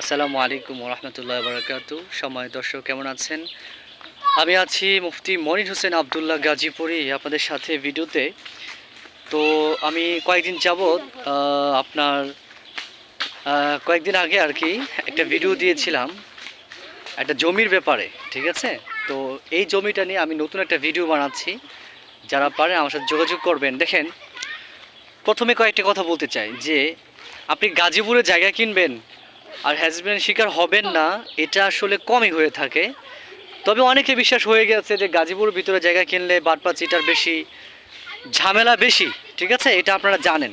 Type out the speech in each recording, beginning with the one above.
আসসালামু আলাইকুম রহমতুল্লাহ বারাকাতু সময় দর্শক, কেমন আছেন? আমি আছি মুফতি মনির হোসেন আবদুল্লাহ গাজীপুরি আপনাদের সাথে ভিডিওতে। তো আমি কয়েকদিন যাবৎ আপনার কয়েকদিন আগে আর কি একটা ভিডিও দিয়েছিলাম, একটা জমির ব্যাপারে, ঠিক আছে? তো এই জমিটা নিয়ে আমি নতুন একটা ভিডিও বানাচ্ছি। যারা পারেন আমার সাথে যোগাযোগ করবেন। দেখেন, প্রথমে কয়েকটা কথা বলতে চাই, যে আপনি গাজীপুরে জায়গা কিনবেন আর হ্যাজব্যান্ড শিকার হবেন না, এটা আসলে কমই হয়ে থাকে। তবে অনেকে বিশ্বাস হয়ে গেছে যে গাজীপুর ভিতরে জায়গা কিনলে বাটপা চিটার বেশি, ঝামেলা বেশি, ঠিক আছে? এটা আপনারা জানেন।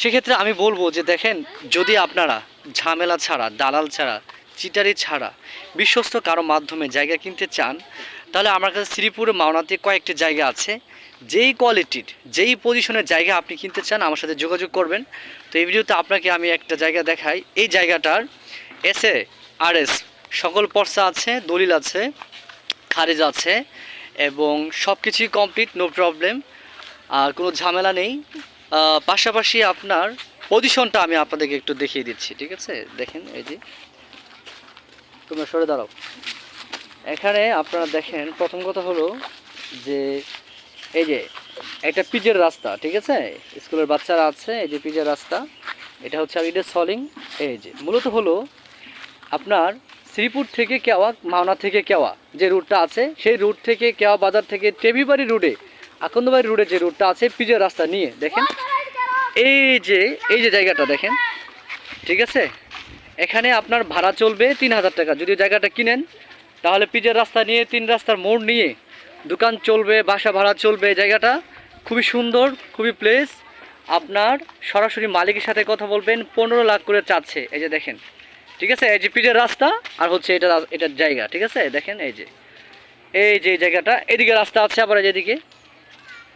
সেক্ষেত্রে আমি বলব যে দেখেন, যদি আপনারা ঝামেলা ছাড়া, দালাল ছাড়া, চিটারি ছাড়া, বিশ্বস্ত কারও মাধ্যমে জায়গা কিনতে চান, তাহলে আমার কাছে শ্রীপুর মাওনাতে কয়েকটি জায়গা আছে। যেই কোয়ালিটির যেই পজিশনের জায়গা আপনি কিনতে চান, আমার সাথে যোগাযোগ করবেন। তো এই ভিডিওতে আপনাকে আমি একটা জায়গা দেখাই। এই জায়গাটার এসে আর এস সকল পর্সা আছে, দলিল আছে, খারিজ আছে, এবং সব কিছুই কমপ্লিট নো প্রবলেম আর কোনো ঝামেলা নেই। পাশাপাশি আপনার পজিশনটা আমি আপনাদেরকে একটু দেখিয়ে দিচ্ছি, ঠিক আছে? দেখেন, এই যে। তোমরা সরে দাঁড়াও। এখানে আপনারা দেখেন, প্রথম কথা হলো যে এই যে একটা পিজের রাস্তা, ঠিক আছে? স্কুলের বাচ্চারা আছে, এই যে পিজের রাস্তা। এটা হচ্ছে আলিডে সলিং। এই যে, মূলত হলো আপনার শ্রীপুর থেকে কেওয়া, মাওনা থেকে কেওয়া যে রুটটা আছে, সেই রুট থেকে কেওয়া বাজার থেকে টেবিবাড়ি রুটে, আকন্দবাড়ি রুটে যে রুটটা আছে, পিজের রাস্তা নিয়ে, দেখেন? এই যে এই যে জায়গাটা দেখেন, ঠিক আছে? এখানে আপনার ভাড়া চলবে তিন হাজার টাকা। যদি জায়গাটা কিনেন, তাহলে পিজের রাস্তা নিয়ে, তিন রাস্তার মোড় নিয়ে দোকান চলবে, বাসা ভাড়া চলবে জায়গাটা খুবই সুন্দর, খুবই প্লেস আপনার সরাসরি মালিকের সাথে কথা বলবেন, পনেরো লাখ করে চাচ্ছে, এই যে দেখেন। ঠিক আছে? এই যে পিজের রাস্তা, আর হচ্ছে এটা এটার জায়গা, ঠিক আছে? দেখেন, এই যে। এই যে জায়গাটা, এদিকে রাস্তা আছে আবার যেদিকে।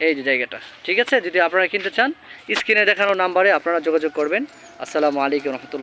এই যে জায়গাটা, ঠিক আছে? যদি আপনারা কিনতে চান স্ক্রিনে দেখানো নাম্বারে আপনারা যোগাযোগ করবেন। আসসালামু আলাইকুম রহমতুল্লাহ।